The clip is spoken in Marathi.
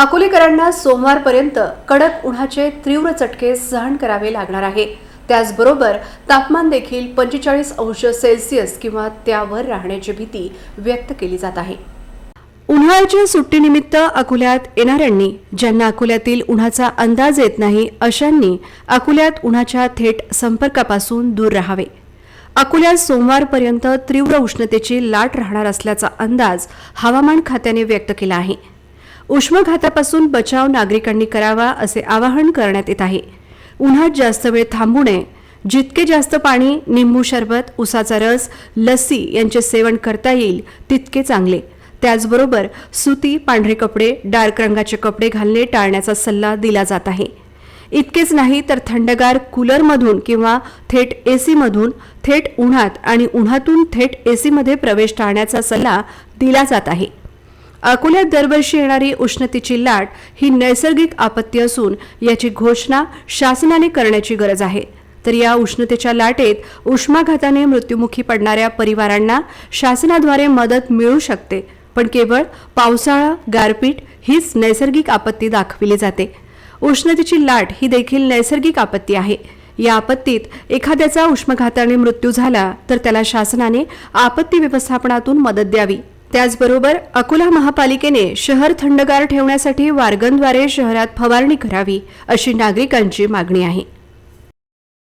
अकोलेकरांना सोमवारपर्यंत कडक उन्हाचे तीव्र चटके सहन करावे लागणार आहे. त्याचबरोबर तापमान देखील पंचेचाळीस अंश सेल्सिअस किंवा त्यावर राहण्याची भीती व्यक्त केली जात आहे. उन्हाळ्याच्या सुट्टीनिमित्त अकोल्यात येणाऱ्यांनी ज्यांना अकोल्यातील उन्हाचा अंदाज येत नाही अशांनी अकोल्यात उन्हाच्या थेट संपर्कापासून दूर राहावे. अकोल्यात सोमवारपर्यंत तीव्र उष्णतेची लाट राहणार असल्याचा अंदाज हवामान खात्याने व्यक्त केला आहे. उष्माघातापासून बचाव नागरिकांनी करावा असे आवाहन करण्यात येत आहे. उन्हात जास्त वेळ थांबू नये जितके जास्त पाणी निंबू सरबत उसाचा रस लस्सी यांचे सेवन करता येईल तितके चांगले. त्याचबरोबर सुती पांढरे कपडे डार्क रंगाचे कपडे घालणे टाळण्याचा सल्ला दिला जात आहे. इतकेच नाही तर थंडगार कूलरमधून किंवा थेट एसीमधून थेट उन्हात आणि उन्हातून थेट एसीमध्ये प्रवेश टाळण्याचा सल्ला दिला जात आहे. अकोल्यात दरवर्षी येणारी उष्णतेची लाट ही नैसर्गिक आपत्ती असून याची घोषणा शासनाने करण्याची गरज आहे. तर या उष्णतेच्या लाटेत उष्माघाताने मृत्युमुखी पडणाऱ्या परिवारांना शासनाद्वारे मदत मिळू शकते. पण केवळ पावसाळा गारपीट हीच नैसर्गिक आपत्ती दाखविली जाते. उष्णतेची लाट ही देखील नैसर्गिक आपत्ती आहे. या आपत्तीत एखाद्याचा उष्माघाताने मृत्यू झाला तर त्याला शासनाने आपत्ती व्यवस्थापनातून मदत द्यावी. त्याचबरोबर अकोला महापालिकेने शहर थंडगार ठेवण्यासाठी वार्गनद्वारे शहरात फवारणी करावी अशी नागरिकांची मागणी आहे.